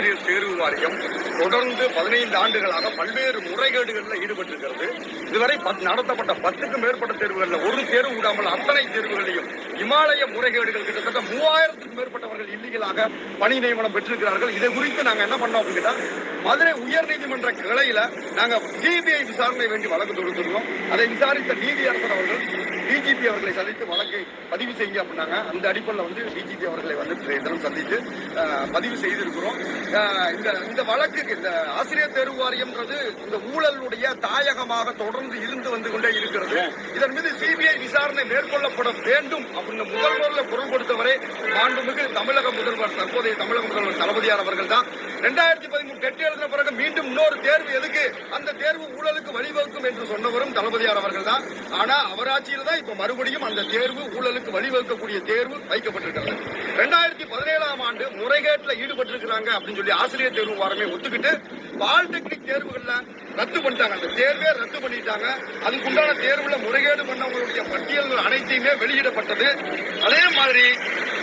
ஆசிரியர் தேர்வு வாரியம் தொடர்ந்து பதினைந்து ஆண்டுகளாக பல்வேறு முறைகேடுகளில் ஈடுபட்டிருக்கிறது. இதுவரை நடத்தப்பட்ட பத்துக்கும் மேற்பட்ட தேர்வுகளில் ஒரு தேர்வு விடாமல் அத்தனை தேர்வுகளையும் இமாலய முறைகேடுகள் கிட்டத்தட்ட மூவாயிரத்துக்கும் மேற்பட்டவர்கள் இல்லீகலாக பணி நியமனம் பெற்றிருக்கிறார்கள். இதை குறித்து நாங்க என்ன பண்ணோம் அப்படின்னா மதுரை உயர்நீதிமன்ற கிளையில நாங்க சிபிஐ விசாரணை வேண்டி வழக்கு தொடுத்திருக்கோம் அதை விசாரித்த நீதியரசர் அவர்கள் அவர்களை சந்தித்து வழக்கை பதிவு செய்யுங்க அப்படின்னாங்க. அந்த அடிப்படையில் வந்து டிஜிபி அவர்களை வந்து இன்றைய தினம் சந்தித்து பதிவு செய்திருக்கிறோம். இந்த இந்த வழக்குக்கு இந்த ஆசிரியர் தேர்வு வாரியம்ன்றது இந்த ஊழலுடைய தாயகமாக தொடர்ந்து இருந்து வந்து கொண்டே இருக்கிறது. இதன் மீது சிபிஐ விசாரணை மேற்கொள்ளப்பட வேண்டும் அப்படின்னு முதல் முதல்ல குரல் கொடுத்தவரை மாண்புமிகு தமிழக முதல்வர் தற்போதைய தமிழக முதல்வர் தளபதியார் அவர்கள் தான் ரெண்டாயிரத்தி பதிமூணு டெட் எழுதின பிறகு மீண்டும் இன்னொரு தேர்வு எதுக்கு? அந்த தேர்வு ஊழலுக்கு வழிவகுக்கும் என்று சொன்னவரும் தளபதியார் அவர்கள் தான் ஆனா அவராட்சியில் தான் இப்ப மறுபடியும் அந்த தேர்வு ஊழலுக்கு வழிவகுக்கக்கூடிய தேர்வு வைக்கப்பட்டிருக்கிறது. ரெண்டாயிரத்தி பதினேழாம் ஆண்டு முறைகேட்டில் ஈடுபட்டிருக்கிறாங்க அப்படின்னு சொல்லி ஆசிரியர் தேர்வு வாரமே ஒத்துக்கிட்டு பாலிடெக்னிக் தேர்வுகள்ல ரத்து பண்ணிட்டாங்க. அந்த தேர்வே ரத்து பண்ணிட்டாங்க. அதுக்குண்டான தேர்வுல முறைகேடு பண்ணவங்களுடைய பட்டியல்கள் அனைத்தையுமே வெளியிடப்பட்டது. அதே மாதிரி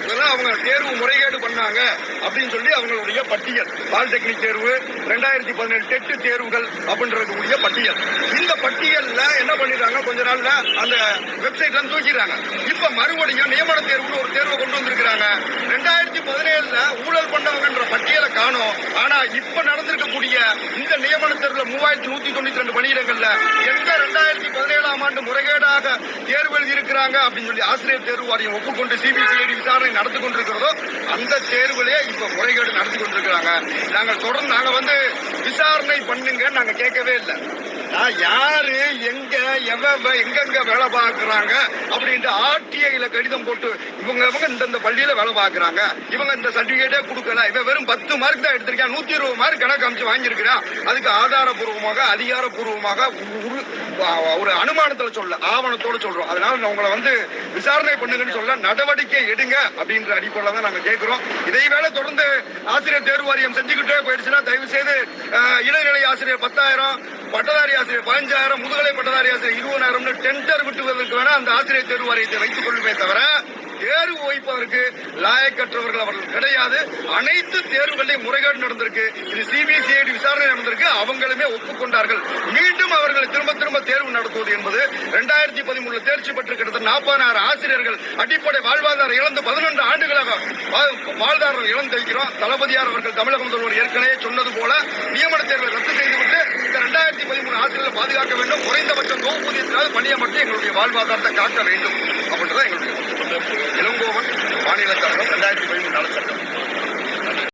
இதெல்லாம் அவங்க தேர்வு முறைகேடு பண்ணாங்க அப்படின்னு சொல்லி அவங்களுடைய பட்டியல். பாலிடெக்னிக் தேர்வு ரெண்டாயிரத்தி பதினெட்டு டெட்டு தேர்வுகள் அப்படின்றதுக்குரிய பட்டியல். இந்த பட்டியல்ல என்ன பண்ணிடுறாங்க? கொஞ்ச நாள்ல அந்த வெப்சைட்ல தூக்கிடுறாங்க. இப்ப மறுபடியும் நியமன தேர்வுன்னு ஒரு தேர்வை கொண்டு வந்திருக்கிறாங்க. ரெண்டாயிரத்தி பதினேழுல ஊழல் பண்ணவங்கன்ற பட்டியலை காணும். ஆனா இப்ப கூடிய இந்த நியமனத்தில் மூவாயிரத்தி நூத்தி தொண்ணூத்தி ரெண்டு பணியிடங்கள்ல எங்க ரெண்டாயிரத்தி பதினேழாம் ஆண்டு முறைகேடாக தேர்வு எழுதியிருக்கிறாங்க அப்படின்னு சொல்லி ஆசிரியர் தேர்வு வாரியம் ஒப்புக்கொண்டு சிபிசிஐடி விசாரணை நடத்தி கொண்டிருக்கிறதோ அந்த தேர்வுலயே இப்ப முறைகேடு நடத்தி கொண்டிருக்கிறாங்க. நாங்கள் தொடர்ந்து நாங்க வந்து விசாரணை பண்ணுங்க நாங்க கேட்கவே இல்லை. யாரு எங்க எங்கெங்க வேலை பார்க்கறாங்க அப்படின்ட்டு ஆர்டிஐல கடிதம் போட்டு இவங்க இவங்க இந்த பள்ளியில வேலை பார்க்கறாங்க. இவங்க இந்த சர்டிபிகேட்டே கொடுக்கல. இவன் வெறும் பத்து மார்க் தான் எடுத்திருக்கான். நூத்தி இருபது மார்க் கணக்கு அமைச்சு வாங்கியிருக்கிறான். அதுக்கு ஆதாரபூர்வமாக அதிகாரப்பூர்வமாக ஒரு- ஒரு அனுமானத்துல சொல்ல ஆவணத்தோட சொல்றோம். அதனால நான் உங்களை வந்து விசாரணை பண்ணுங்கன்னு சொல்ல நடவடிக்கை எடுங்க அப்படின்ற அடிப்படையில் தான் நாங்க கேட்கிறோம் இதை வேலை தொடர்ந்து ஆசிரியர் தேர்வு வாரியம் செஞ்சுக்கிட்டே போயிடுச்சுன்னா தயவு செய்து இளநிலை ஆசிரியர் பத்தாயிரம் பட்டதாரி ஆசிரியர் பதினஞ்சாயிரம் முதுகலை பட்டதாரி ஆசிரியர் இருபதாயிரம்னு டெண்டர் விட்டுவதற்கு வேணா அந்த ஆசிரியர் தேர்வு வாரியத்தை வைத்துக் கொள்ளுமே தவிர தேர்வு வைப்பதற்கு லாயக்கற்றவர்கள் அவர்கள் கிடையாது. அனைத்து தேர்வுகளையும் முறைகேடு நடந்திருக்கு. இது சிபிசிஐடி விசாரணை நடந்திருக்கு. அவங்களுமே ஒப்புக்கொண்டார்கள். மீண்டும் அவர்களை திரும்ப திரும்ப தேர்வு நடத்துவது என்பது ரெண்டாயிரத்தி பதிமூணுல தேர்ச்சி பெற்று கிட்டத்தட்ட நாற்பதாயிரம் ஆசிரியர்கள் அடிப்படை வாழ்வாதாரம் இழந்து பதினொன்று ஆண்டுகளாக வாழ்வாதாரம் இழந்து வைக்கிறோம் தளபதியார் அவர்கள் தமிழக முதல்வர் ஏற்கனவே சொன்னது போல நியமன தேர்வை ரத்து செய்துவிட்டு இந்த ரெண்டாயிரத்தி பதிமூணு ஆசிரியர்களை பாதுகாக்க வேண்டும். குறைந்தபட்சம் மணியை மட்டும் எங்களுடைய வாழ்வாதாரத்தை காக்க வேண்டும் அப்படின்றத எங்களுடைய இளங்கோவன் மாநில தலைவர் ரெண்டாயிரத்தி